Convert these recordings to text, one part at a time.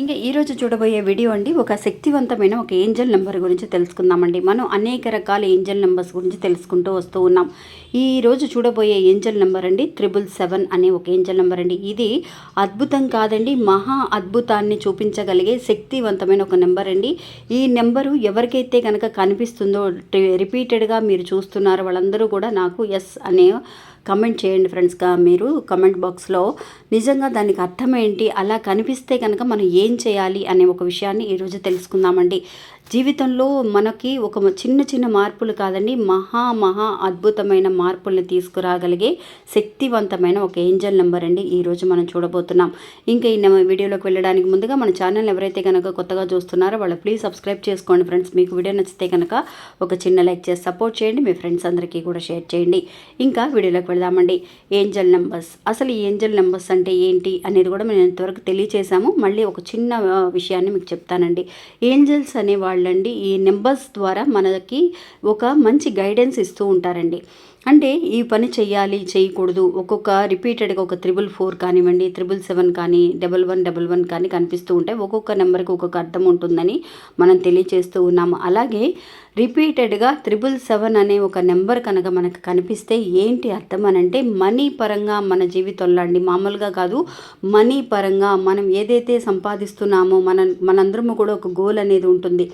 ఇంకా ఈరోజు చూడబోయే వీడియో అండి ఒక శక్తివంతమైన ఒక ఏంజల్ నెంబర్ గురించి తెలుసుకుందామండి. మనం అనేక రకాల ఏంజల్ నెంబర్స్ గురించి తెలుసుకుంటూ వస్తూ ఉన్నాం. ఈ రోజు చూడబోయే ఏంజల్ నెంబర్ అండి త్రిబుల్ సెవెన్ అనే ఒక ఏంజల్ నెంబర్ అండి. ఇది అద్భుతం కాదండి మహా అద్భుతాన్ని చూపించగలిగే శక్తివంతమైన ఒక నెంబర్ అండి. ఈ నెంబరు ఎవరికైతే కనుక కనిపిస్తుందో రిపీటెడ్గా మీరు చూస్తున్నారు వాళ్ళందరూ కూడా నాకు ఎస్ అనే కమెంట్ చేయండి ఫ్రెండ్స్గా. మీరు కమెంట్ బాక్స్లో నిజంగా దానికి అర్థం ఏంటి? అలా కనిపిస్తే కనుక మనం ఏ ఏం చేయాలి అనే ఒక విషయాన్ని ఈరోజు తెలుసుకుందామండి. జీవితంలో మనకి ఒక చిన్న చిన్న మార్పులు కాదండి మహా మహా అద్భుతమైన మార్పుల్ని తీసుకురాగలిగే శక్తివంతమైన ఒక ఏంజల్ నెంబర్ అండి ఈరోజు మనం చూడబోతున్నాం. ఇంకా ఈ వీడియోలోకి వెళ్ళడానికి ముందుగా మన ఛానల్ ఎవరైతే కనుక కొత్తగా చూస్తున్నారో వాళ్ళు ప్లీజ్ సబ్స్క్రైబ్ చేసుకోండి ఫ్రెండ్స్. మీకు వీడియో నచ్చితే కనుక ఒక చిన్న లైక్ చేసి సపోర్ట్ చేయండి మీ ఫ్రెండ్స్ అందరికీ కూడా షేర్ చేయండి. ఇంకా వీడియోలోకి వెళ్దామండి. Angel numbers. అసలు ఈ ఏంజల్ నెంబర్స్ అంటే ఏంటి అనేది కూడా మేము ఇంతవరకు తెలియచేసాము మళ్ళీ ఒక చిన్న విషయాన్ని మీకు చెప్తానండి. ఏంజల్స్ అనే వాళ్ళండి ఈ నెంబర్స్ ద్వారా మనకి ఒక మంచి గైడెన్స్ ఇస్తూ ఉంటారండి. అంటే ఈ పని చేయాలి చేయకూడదు ఒక్కొక్క రిపీటెడ్గా ఒక త్రిబుల్ ఫోర్ కానివ్వండి త్రిబుల్ సెవెన్ కానీ డబల్ వన్ డబల్ వన్ కానీ కనిపిస్తూ ఉంటాయి ఒక్కొక్క నెంబర్కి ఒక్కొక్క అర్థం ఉంటుందని మనం తెలియచేస్తూ ఉన్నాము. అలాగే రిపీటెడ్గా త్రిబుల్ సెవెన్ అనే ఒక నెంబర్ కనుక మనకు కనిపిస్తే ఏంటి అర్థం అని అంటే మనీ పరంగా మన జీవితంలో అండి. మామూలుగా కాదు మనీ పరంగా మనం ఏదైతే సంపాదిస్తున్నామో మన మనందరము కూడా ఒక గోల్ అనేది ఉంటుంది.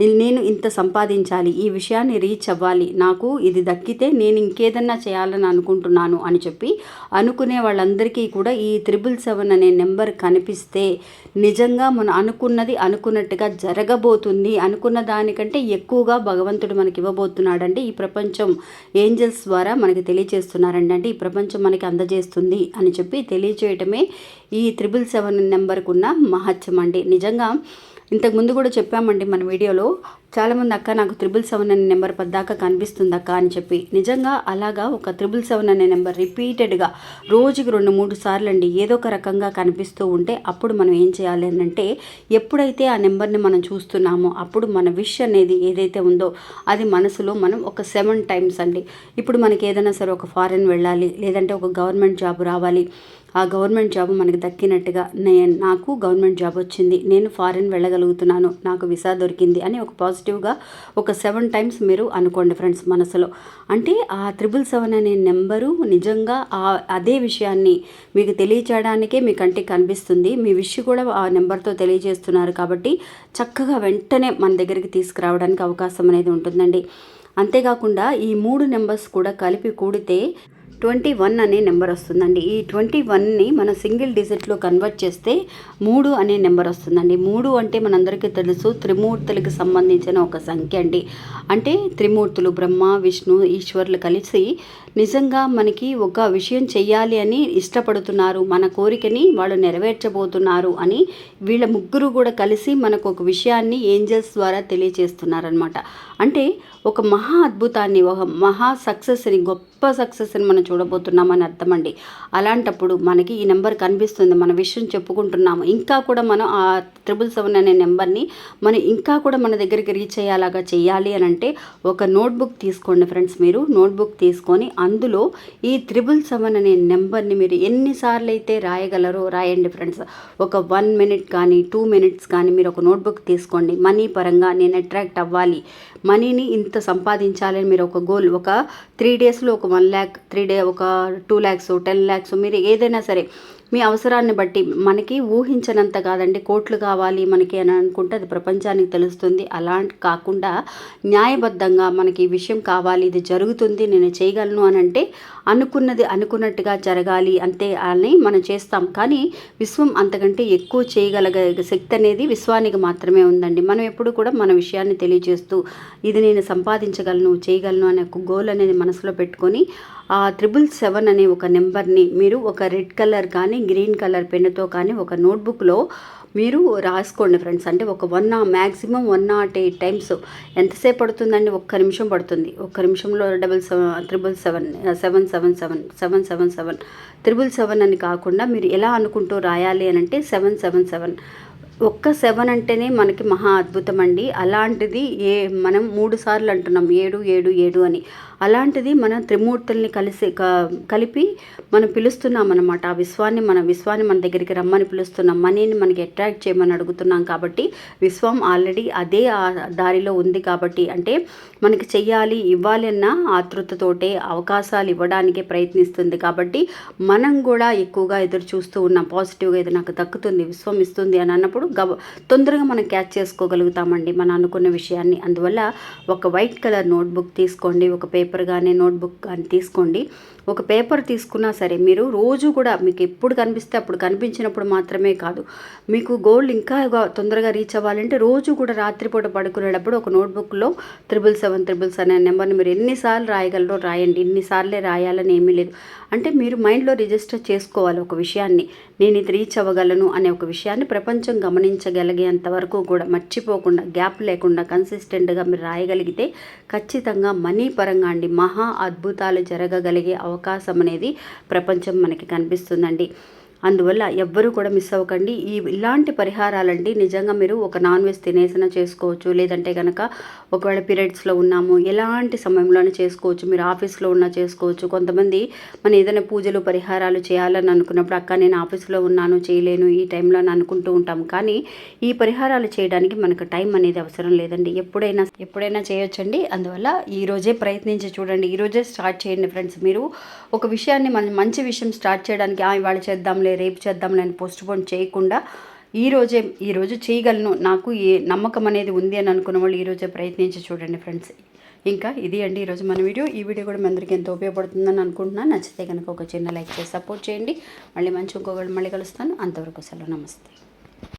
నేను ఇంత సంపాదించాలి ఈ విషయాన్ని రీచ్ అవ్వాలి నాకు ఇది దక్కితే నేను ఇంకేదన్నా చేయాలని అనుకుంటున్నాను అని చెప్పి అనుకునే వాళ్ళందరికీ కూడా ఈ త్రిబుల్ సెవెన్ అనే నెంబర్ కనిపిస్తే నిజంగా మనం అనుకున్నది అనుకున్నట్టుగా జరగబోతుంది. అనుకున్న దానికంటే ఎక్కువగా భగవంతుడు మనకి ఇవ్వబోతున్నాడండి. ఈ ప్రపంచం ఏంజల్స్ ద్వారా మనకి తెలియజేస్తున్నారండి. అంటే ఈ ప్రపంచం మనకి అందజేస్తుంది అని చెప్పి తెలియచేయటమే ఈ త్రిబుల్ సెవెన్ నెంబర్కున్న మహత్యం అండి. నిజంగా ఇంతకు ముందు కూడా చెప్పామండి మన వీడియోలో చాలామంది అక్క నాకు త్రిబుల్ సెవెన్ అనే నెంబర్ పద్దాక కనిపిస్తుంది అక్క అని చెప్పి. నిజంగా అలాగా ఒక త్రిబుల్ సెవెన్ అనే నెంబర్ రిపీటెడ్గా రోజుకి రెండు మూడు సార్లు అండి ఏదో ఒక రకంగా కనిపిస్తూ ఉంటే అప్పుడు మనం ఏం చేయాలి అంటే ఎప్పుడైతే ఆ నెంబర్ని మనం చూస్తున్నామో అప్పుడు మన విష్ అనేది ఏదైతే ఉందో అది మనసులో మనం ఒక సెవెన్ టైమ్స్ అండి. ఇప్పుడు మనకి ఏదైనా సరే ఒక ఫారెన్ వెళ్ళాలి లేదంటే ఒక గవర్నమెంట్ జాబ్ రావాలి. ఆ గవర్నమెంట్ జాబ్ మనకి దక్కినట్టుగా నేను నాకు గవర్నమెంట్ జాబ్ వచ్చింది. నేను ఫారెన్ వెళ్ళగలుగుతున్నాను నాకు విసా దొరికింది అని ఒక పాజిటివ్గా ఒక సెవెన్ టైమ్స్ మీరు అనుకోండి ఫ్రెండ్స్ మనసులో. అంటే ఆ త్రిబుల్ సెవెన్ అనే నెంబరు నిజంగా ఆ అదే విషయాన్ని మీకు తెలియచేయడానికే మీ కంటికి కనిపిస్తుంది. మీ విష్ కూడా ఆ నెంబర్తో తెలియజేస్తున్నారు కాబట్టి చక్కగా వెంటనే మన దగ్గరికి తీసుకురావడానికి అవకాశం అనేది ఉంటుందండి. అంతేకాకుండా ఈ మూడు నెంబర్స్ కూడా కలిపి కూడితే ట్వంటీ వన్ అనే నెంబర్ వస్తుందండి. ఈ ట్వంటీ వన్ని మనం సింగిల్ డిజిట్లో కన్వర్ట్ చేస్తే మూడు అనే నెంబర్ వస్తుందండి. మూడు అంటే మనందరికీ తెలుసు త్రిమూర్తులకు సంబంధించిన ఒక సంఖ్య అండి. అంటే త్రిమూర్తులు బ్రహ్మ విష్ణు ఈశ్వర్లు కలిసి నిజంగా మనకి ఒక విషయం చెయ్యాలి అని ఇష్టపడుతున్నారు. మన కోరికని వాళ్ళు నెరవేర్చబోతున్నారు అని వీళ్ళ ముగ్గురు కూడా కలిసి మనకు ఒక విషయాన్ని ఏంజల్స్ ద్వారా తెలియజేస్తున్నారనమాట అంటే ఒక మహా అద్భుతాన్ని ఒక మహా సక్సెస్ని గొప్ప సక్సెస్ని మనం చూడబోతున్నామని అర్థమండి. అలాంటప్పుడు మనకి ఈ నెంబర్ కనిపిస్తుంది. మన విషయం చెప్పుకుంటున్నాము. ఇంకా కూడా మనం ఆ త్రిబుల్ సెవెన్ అనే నెంబర్ని మనం ఇంకా కూడా మన దగ్గరికి రీచ్ అయ్యేలాగా చేయాలి అని అంటే ఒక నోట్బుక్ తీసుకోండి ఫ్రెండ్స్ మీరు. నోట్బుక్ తీసుకొని అందులో ఈ త్రిబుల్ సెవెన్ అనే నెంబర్ని మీరు ఎన్నిసార్లు అయితే రాయగలరో రాయండి ఫ్రెండ్స్. ఒక వన్ మినిట్ కానీ టూ మినిట్స్ కానీ మీరు ఒక నోట్బుక్ తీసుకోండి. మనీ పరంగా నేను అట్రాక్ట్ అవ్వాలి. మనీని ఇంత సంపాదించాలని మీరు ఒక గోల్ ఒక త్రీ డేస్లో ఒక వన్ ల్యాక్ త్రీ డే ఒక టూ ల్యాక్స్ టెన్ ల్యాక్స్ మీరు ఏదైనా సరే మీ అవసరాన్ని బట్టి మనకి ఊహించనంత కాదండి. కోట్లు కావాలి మనకి అని అనుకుంటే అది ప్రపంచానికి తెలుస్తుంది. అలా కాకుండా న్యాయబద్ధంగా మనకి ఈ విషయం కావాలి ఇది జరుగుతుంది నేను చేయగలను అని అంటే అనుకున్నది అనుకున్నట్టుగా జరగాలి అంతే అని మనం చేస్తాం. కానీ విశ్వం అంతకంటే ఎక్కువ చేయగలగ శక్తి అనేది విశ్వానికి మాత్రమే ఉందండి. మనం ఎప్పుడు కూడా మన విషయాన్ని తెలియజేస్తూ ఇది నేను సంపాదించగలను చేయగలను అనే ఒక గోల్ అనేది మనసులో పెట్టుకొని ఆ త్రిబుల్ సెవెన్ అనే ఒక నెంబర్ని మీరు ఒక రెడ్ కలర్ కానీ గ్రీన్ కలర్ పెన్నుతో కానీ ఒక నోట్బుక్లో మీరు రాసుకోండి ఫ్రెండ్స్. అంటే ఒక one maximum one not eight times ఎంతసేపు పడుతుందండి? ఒక్క నిమిషం పడుతుంది. ఒక్క నిమిషంలో double seven triple seven seven seven seven seven seven seven triple seven అని కాకుండా మీరు ఎలా అనుకుంటూ రాయాలి అని అంటే సెవెన్ సెవెన్ సెవెన్. ఒక్క సెవెన్ అంటేనే మనకి మహా అద్భుతం అండి అలాంటిది ఏ మనం మూడు సార్లు అంటున్నాం ఏడు ఏడు ఏడు అని. అలాంటిది మనం త్రిమూర్తుల్ని కలిసి కలిపి మనం పిలుస్తున్నాం అనమాట ఆ విశ్వాన్ని మన విశ్వాన్ని మన దగ్గరికి రమ్మని పిలుస్తున్నాం. మనీని మనకి అట్రాక్ట్ చేయమని అడుగుతున్నాం కాబట్టి విశ్వం ఆల్రెడీ అదే ఆ దారిలో ఉంది కాబట్టి అంటే మనకి చెయ్యాలి ఇవ్వాలి అన్న ఆతృతతోటే అవకాశాలు ఇవ్వడానికే ప్రయత్నిస్తుంది కాబట్టి మనం కూడా ఎక్కువగా ఎదురు చూస్తూ ఉన్నాం. పాజిటివ్గా ఇది నాకు దక్కుతుంది విశ్వం ఇస్తుంది అని అన్నప్పుడు గబ తొందరగా మనం క్యాచ్ చేసుకోగలుగుతామండి మనం అనుకున్న విషయాన్ని. అందువల్ల ఒక వైట్ కలర్ నోట్బుక్ తీసుకోండి ఒక పేపర్ కానీ నోట్బుక్ కానీ తీసుకోండి. ఒక పేపర్ తీసుకున్నా సరే మీరు రోజు కూడా మీకు ఎప్పుడు కనిపిస్తే అప్పుడు కనిపించినప్పుడు మాత్రమే కాదు మీకు గోల్డ్ ఇంకా తొందరగా రీచ్ అవ్వాలంటే రోజు కూడా రాత్రిపూట పడుకునేటప్పుడు ఒక నోట్బుక్లో త్రిబుల్ సెవెన్ త్రిబుల్స్ అనే నెంబర్ని మీరు ఎన్నిసార్లు రాయగలరో రాయండి. ఇన్నిసార్లే రాయాలని ఏమీ లేదు. అంటే మీరు మైండ్లో రిజిస్టర్ చేసుకోవాలి ఒక విషయాన్ని. నేను ఇది రీచ్ అవ్వగలను అనే ఒక విషయాన్ని ప్రపంచం గమనించగలిగేంత వరకు కూడా మర్చిపోకుండా గ్యాప్ లేకుండా కన్సిస్టెంట్గా మీరు రాయగలిగితే ఖచ్చితంగా మనీ పరంగా అండి మహా అద్భుతాలు జరగగలిగే అవకాశం అనేది ప్రపంచం మనకి కనిపిస్తుందండి. అందువల్ల ఎవ్వరూ కూడా మిస్ అవ్వకండి. ఈ ఇలాంటి పరిహారాలండి నిజంగా మీరు ఒక నాన్ వెజ్ తినేసిన చేసుకోవచ్చు. లేదంటే కనుక ఒకవేళ పీరియడ్స్లో ఉన్నాము ఎలాంటి సమయంలోనే చేసుకోవచ్చు. మీరు ఆఫీస్లో ఉన్నా చేసుకోవచ్చు. కొంతమంది మనం ఏదైనా పూజలు పరిహారాలు చేయాలని అనుకున్నప్పుడు అక్క నేను ఆఫీస్లో ఉన్నాను చేయలేను ఈ టైంలో అని అనుకుంటూ ఉంటాం. కానీ ఈ పరిహారాలు చేయడానికి మనకు టైం అనేది అవసరం లేదండి. ఎప్పుడైనా ఎప్పుడైనా చేయొచ్చండి. అందువల్ల ఈరోజే ప్రయత్నించి చూడండి. ఈ రోజే స్టార్ట్ చేయండి ఫ్రెండ్స్. మీరు ఒక విషయాన్ని మన మంచి విషయం స్టార్ట్ చేయడానికి ఇవాళ చేద్దాంలే రేపు చేద్దాంలే అని పోస్ట్ పోన్ చేయకుండా ఈ రోజే ఈ రోజు చేయగలను. నాకు ఏ నమ్మకం అనేది ఉంది అని అనుకున్న వాళ్ళు ఈరోజే ప్రయత్నించి చూడండి ఫ్రెండ్స్ ఇంకా ఇది అండి ఈరోజు మన వీడియో. ఈ వీడియో కూడా మీ అందరికీ ఎంతో ఉపయోగపడుతుందని అనుకుంటున్నాను నచ్చితే కనుక ఒక చిన్న లైక్ చేసి సపోర్ట్ చేయండి. మళ్ళీ మంచి ఇంకొకటి మళ్ళీ కలుస్తాను. అంతవరకు సెలవు. నమస్తే.